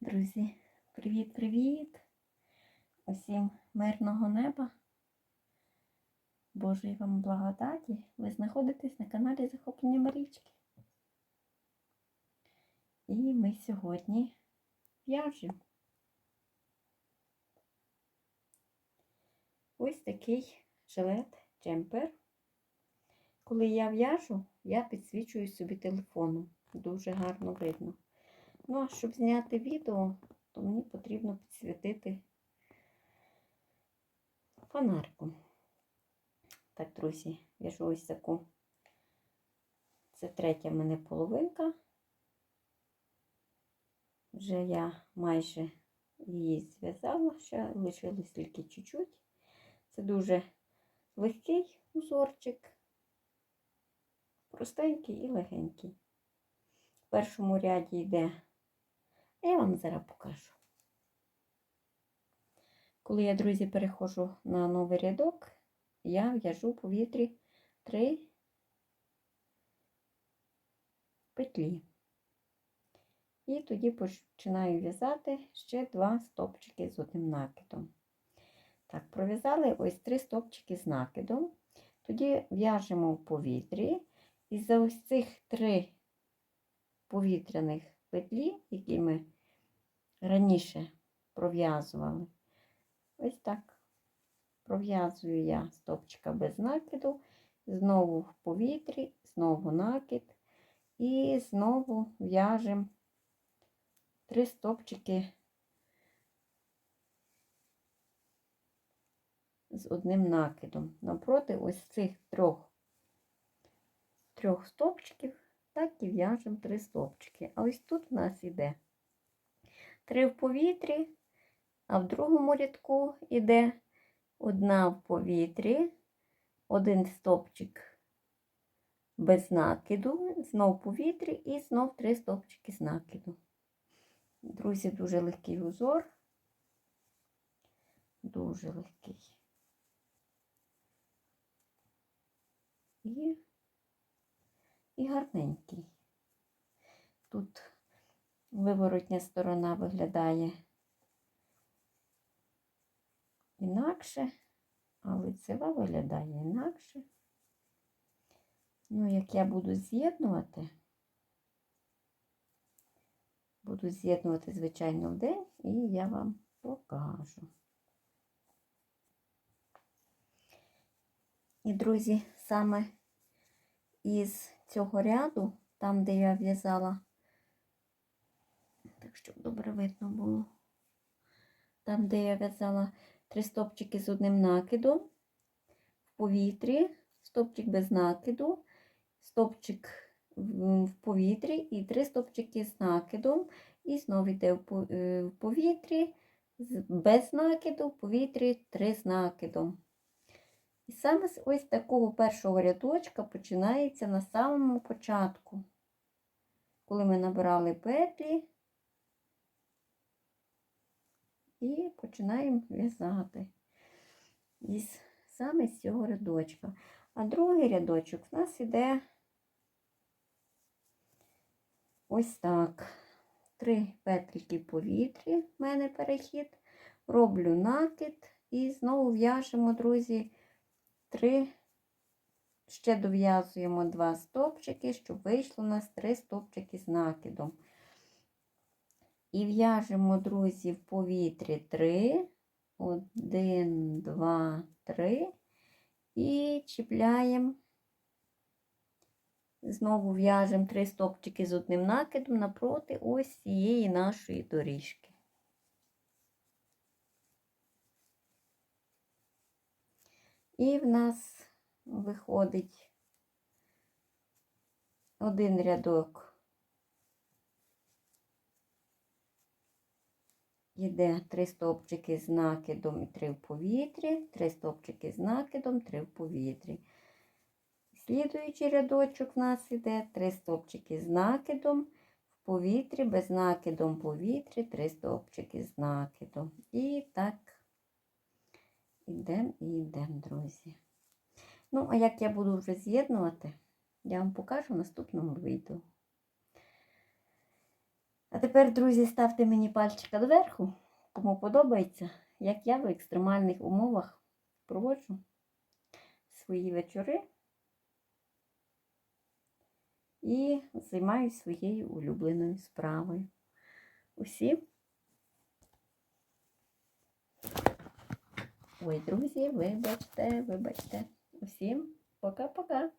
Друзі, привіт-привіт! Усім мирного неба, Божої вам благодаті. Ви знаходитесь на каналі Захоплення Марічки. І ми сьогодні в'яжемо. Ось такий жилет джемпер. Коли я в'яжу, я підсвічую собі телефоном. Дуже гарно видно. Ну, а щоб зняти відео, то мені потрібно підсвітити фонариком. Так, друзі, в'яжу ось таку. Це третя мене половинка. Вже я майже її зв'язала, ще лишилось тільки чуть-чуть. Це дуже легкий узорчик, простенький і легенький. В першому ряді йде я вам зараз покажу. Коли я, друзі, переходжу на новий рядок, я в'яжу в повітрі три петлі. І тоді починаю в'язати ще два стопчики з одним накидом. Так, пров'язали ось три стопчики з накидом. Тоді в'яжемо в повітрі. І за ось цих три повітряних петлі, які ми раніше пров'язували. Ось так пров'язую я стопчика без накиду, знову в повітрі, знову накид, і знову в'яжемо три стопчики з одним накидом. Напроти ось цих трьох, трьох стопчиків так і в'яжемо три стовпчики. А ось тут в нас іде три в повітрі, а в другому рядку йде одна в повітрі, один стовпчик без накиду, знов повітрі і знов три стовпчики з накиду. Друзі, дуже легкий узор, дуже легкий. І і гарненький. Тут виворотня сторона виглядає інакше, а лицева виглядає інакше. Ну, як я буду з'єднувати, буду з'єднувати, звичайно, в день, і я вам покажу. І, друзі, саме із цього ряду, там, де я в'язала, так щоб добре видно було, там, де я в'язала три стопчики з одним накидом в повітрі, стопчик без накиду, стопчик в повітрі і три стопчики з накидом, і знову йде в повітрі, без накиду, в повітрі три з накидом. І саме з ось такого першого рядочка починається на самому початку, коли ми набирали петлі і починаємо в'язати із саме з цього рядочка. А другий рядочок в нас іде ось так. Три петлики в повітрі, в мене перехід, роблю накид і знову в'яжемо, друзі три, ще дов'язуємо два стопчики, щоб вийшло у нас три стопчики з накидом. І в'яжемо, друзі, в повітрі три, один, два, три. І чіпляємо, знову в'яжемо три стопчики з одним накидом напроти ось цієї нашої доріжки. І в нас виходить один рядок, йде три стовпчики з накидом і три в повітрі, три стовпчики з накидом, три в повітрі. Слідуючий рядочок в нас йде три стовпчики з накидом в повітрі, без накидом повітрі, три стовпчики з накидом. І так Ідемо і йдемо, друзі. Ну, а як я буду вже з'єднувати, я вам покажу в наступному відео. А тепер, друзі, ставте мені пальчика доверху, кому подобається, як я в екстремальних умовах проводжу свої вечори і займаюся своєю улюбленою справою. Усім. Ой, друзі, вибачте, вибачте. Усім пока-пока.